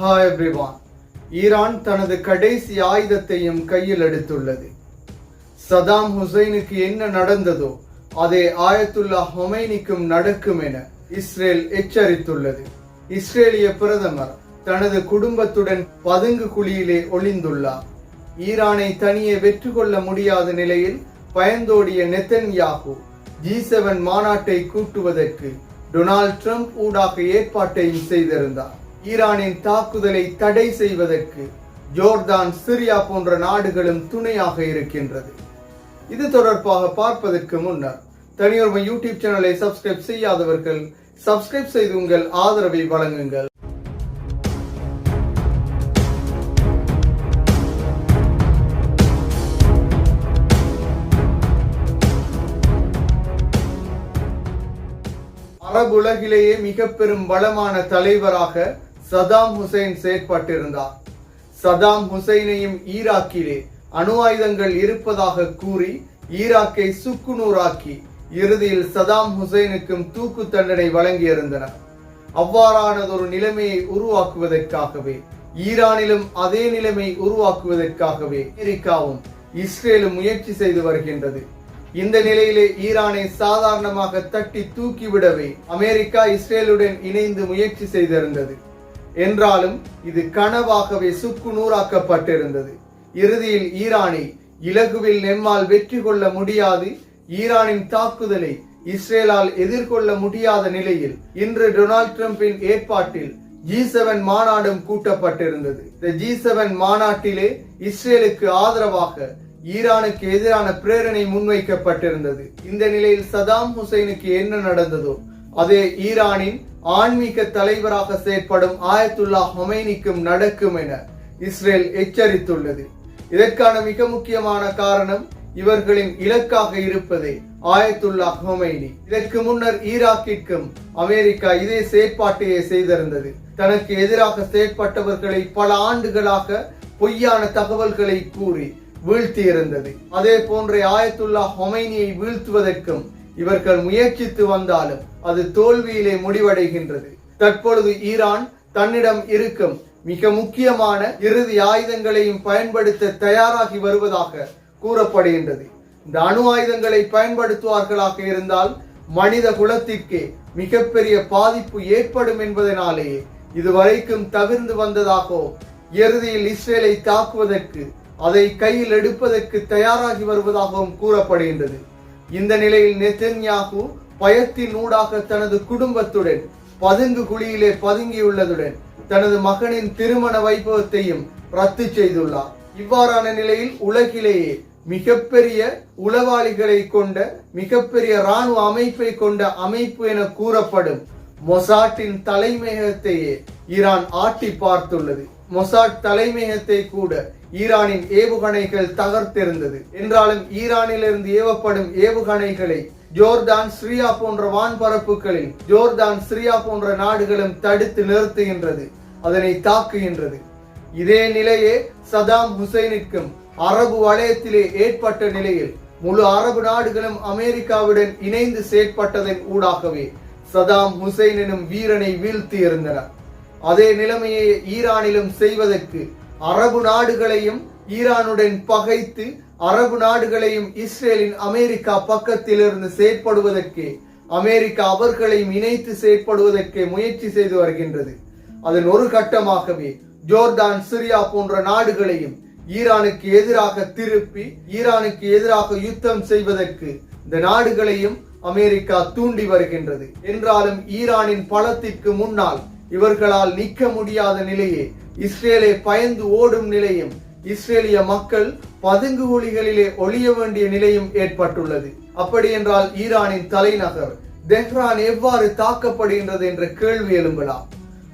Hi everyone Iran தனது கடைசி ஆயுதத்தையும் கையில் எடுத்துள்ளது. சதாம் ஹுசைனுக்கு என்ன நடந்ததோ அதே ஆயத்துல்லா ஹொமைனிக்கும் நடக்கும் என இஸ்ரேல் எச்சரித்துள்ளது. இஸ்ரேலிய பிரதமர் தனது குடும்பத்துடன் பதுங்கு குழியிலே ஒளிந்துள்ளார். ஈரானை தனியே வெற்றி கொள்ள முடியாத நிலையில் பயந்தோடிய நெத்தன்யாகு ஜி செவன் மாநாட்டை கூட்டுவதற்கு டொனால்ட் ட்ரம்ப் ஊடாக ஏற்பாட்டையும் செய்திருந்தார். ஈரானின் தாக்குதலை தடை செய்வதற்கு ஜோர்தான் சிரியா போன்ற நாடுகளும் துணையாக இருக்கின்றது. இது தொடர்பாக பார்ப்பதற்கு முன்னர் தனியொருமை யூடியூப் சேனலை சப்ஸ்கிரைப் செய்யாதவர்கள் சப்ஸ்கிரைப் செய்து உங்கள் ஆதரவை வழங்குங்கள். அரபுலகிலேயே மிக பெரும் வளமான தலைவராக சதாம் ஹுசைன் செயற்பட்டிருந்தார். சதாம் ஹுசைனையும் ஈராக்கிலே அணு ஆயுதங்கள் இருப்பதாக கூறி ஈராக்கை சுக்குநூறாக்கி இறுதியில் சதாம் ஹுசைனுக்கும் தூக்கு தண்டனை வழங்கியிருந்தனர் அவ்வாறானதொரு நிலைமையை உருவாக்குவதற்காகவே ஈரானிலும் அதே நிலைமை உருவாக்குவதற்காகவே அமெரிக்காவும் இஸ்ரேலும் முயற்சி செய்து வருகின்றது. இந்த நிலையிலே ஈரானை சாதாரணமாக தட்டி தூக்கிவிடவே அமெரிக்கா இஸ்ரேலுடன் இணைந்து முயற்சி செய்திருந்தது. என்றாலும் இது கனவாகவே சுக்கு நூறாக்கப்பட்டிருந்தது. இறுதியில் ஈரானை இலகுவில் நெம்மால் வெற்றி கொள்ள முடியாது. ஈரானின் தாக்குதலை இஸ்ரேலால் எதிர்கொள்ள முடியாத நிலையில் இன்று டொனால்ட் ட்ரம்பின் ஏற்பாட்டில் ஜி செவன் மாநாடும் கூட்டப்பட்டிருந்தது. இந்த ஜி செவன் மாநாட்டிலே இஸ்ரேலுக்கு ஆதரவாக ஈரானுக்கு எதிரான பிரேரணை முன்வைக்கப்பட்டிருந்தது. இந்த நிலையில் சதாம் ஹுசைனுக்கு என்ன நடந்ததோ அதே ஈரானின் ஆன்மீக தலைவராக செயற்படும் ஆயத்துல்லா ஹொமைனிக்கும் நடக்கும் என இஸ்ரேல் எச்சரித்துள்ளது. இதற்கான மிக முக்கியமான காரணம் இவர்களின் இலக்காக இருப்பதே ஆயத்துல்லா ஹொமைனி இதற்கு முன்னர் ஈராக்கிற்கும் அமெரிக்கா இதே செயற்பாட்டையே செய்திருந்தது. தனக்கு எதிராக செயற்பட்டவர்களை பல ஆண்டுகளாக பொய்யான தகவல்களை கூறி வீழ்த்தியிருந்தது. அதே போன்ற ஆயத்துல்லா ஹொமைனியை வீழ்த்துவதற்கும் இவர்கள் முயற்சித்து வந்தாலும் அது தோல்வியிலே முடிவடைகின்றது. தற்பொழுது ஈரான் தன்னிடம் இருக்கும் மிக முக்கியமான இறுதி ஆயுதங்களையும் பயன்படுத்த தயாராகி வருவதாக கூறப்படுகின்றது. இந்த அணு ஆயுதங்களை பயன்படுத்துவார்களாக இருந்தால் மனித குலத்திற்கே மிகப்பெரிய பாதிப்பு ஏற்படும் என்பதனாலேயே இதுவரைக்கும் தவிர்ந்து வந்ததாகவும் இறுதியில் இஸ்ரேலை தாக்குவதற்கு அதை கையில் எடுப்பதற்கு தயாராகி வருவதாகவும் கூறப்படுகின்றது. இந்த நிலையில் நெத்தன்யாகு பயத்தின் ஊடாக தனது குடும்பத்துடன் பதுங்கு குழியிலே பதுங்கியுள்ளதுடன் தனது மகனின் திருமண வைபவத்தையும் ரத்து செய்துள்ளார். இவ்வாறான நிலையில் உலகிலேயே மிகப்பெரிய உளவாளிகளை கொண்ட மிகப்பெரிய இராணுவ அமைப்பை கொண்ட அமைப்பு என கூறப்படும் மொசாட்டின் தலைமையகத்தையே ஈரான் ஆட்டி பார்த்துள்ளது. மொசாட் தலைமையகத்தை கூட ஈரானின் ஏவுகணைகள் தகர்த்திருந்தது என்றாலும் ஈரானிலிருந்து ஏவப்படும் ஏவுகணைகளை ஜோர்தான் சிரியா போன்ற வான்பரப்புகளில் ஜோர்தான் சிரியா போன்ற நாடுகளும் தடுத்து நிறுத்துகின்றது அதனை தாக்குகின்றது. இதே நிலையே சதாம் ஹுசைனுக்கும் அரபு வலயத்திலே ஏற்பட்ட நிலையில் முழு அரபு நாடுகளும் அமெரிக்காவுடன் இணைந்து செயற்பட்டதன் ஊடாகவே சதாம் ஹுசைன் எனும் வீரனை வீழ்த்தி இருந்தனர் அதே நிலைமையை ஈரானிலும் செய்வதற்கு அரபு நாடுகளையும் ஈரானுடன் பகைத்து அரபு நாடுகளையும் இஸ்ரேலின் அமெரிக்கா பக்கத்திலிருந்து செயற்படுவதற்கு அமெரிக்கா அவர்களையும் இணைத்து செயற்படுவதற்கு முயற்சி செய்து வருகின்றது. அதன் ஒரு கட்டமாகவே ஜோர்தான் சிரியா போன்ற நாடுகளையும் ஈரானுக்கு எதிராக திருப்பி ஈரானுக்கு எதிராக யுத்தம் செய்வதற்கு இந்த நாடுகளையும் அமெரிக்கா தூண்டி வருகின்றது. என்றாலும் ஈரானின் பலத்திற்கு முன்னால் இவர்களால் நிற்க முடியாத நிலையே இஸ்ரேலை பயந்து ஓடும் நிலையும் இஸ்ரேலிய மக்கள் பதுங்கு ஒளிகளிலே ஒளிய வேண்டிய நிலையும் ஏற்பட்டுள்ளது. அப்படி என்றால் ஈரானின் தலைநகர் தெஹ்ரான் எவ்வாறு தாக்கப்படுகின்றது என்ற கேள்வி எழும்பலாம்.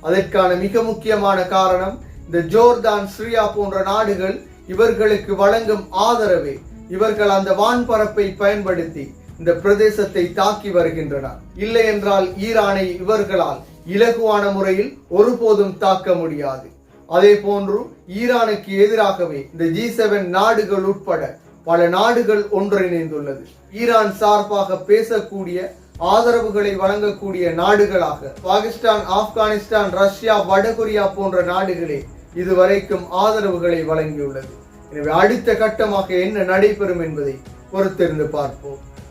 அதற்கான மிக முக்கியமான காரணம் இந்த ஜோர்தான் சிரியா போன்ற நாடுகள் இவர்களுக்கு வழங்கும் ஆதரவே இவர்கள் அந்த வான்பரப்பை பயன்படுத்தி இந்த பிரதேசத்தை தாக்கி வருகின்றனர். இல்லை என்றால் ஈரானை இவர்களால் இலகுவான முறையில் ஒருபோதும் தாக்க முடியாது. அதே போன்று ஈரானுக்கு எதிராகவே இந்த ஜி செவன் நாடுகள் உட்பட பல நாடுகள் ஒன்றிணைந்துள்ளது. ஈரான் சார்பாக பேசக்கூடிய ஆதரவுகளை வழங்கக்கூடிய நாடுகளாக பாகிஸ்தான் ஆப்கானிஸ்தான் ரஷ்யா வடகொரியா போன்ற நாடுகளே இதுவரைக்கும் ஆதரவுகளை வழங்கியுள்ளது. எனவே அடுத்த கட்டமாக என்ன நடைபெறும் என்பதை பொறுத்திருந்து பார்ப்போம்.